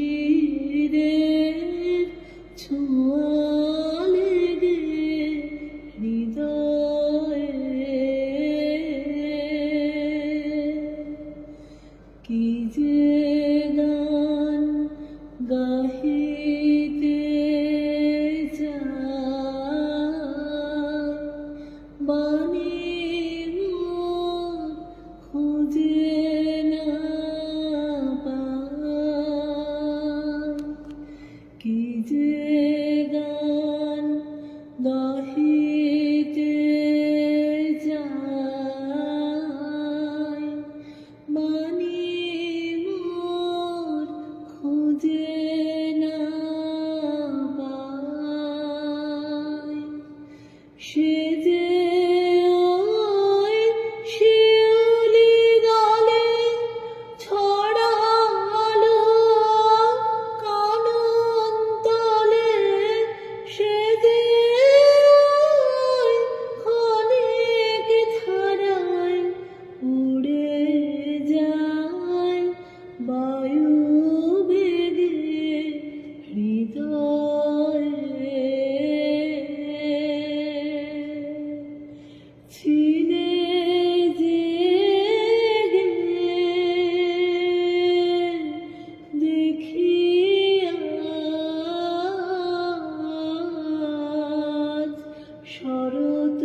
শিশিরের ছোঁয়া লেগে হৃদয়ে কি যে শরৎ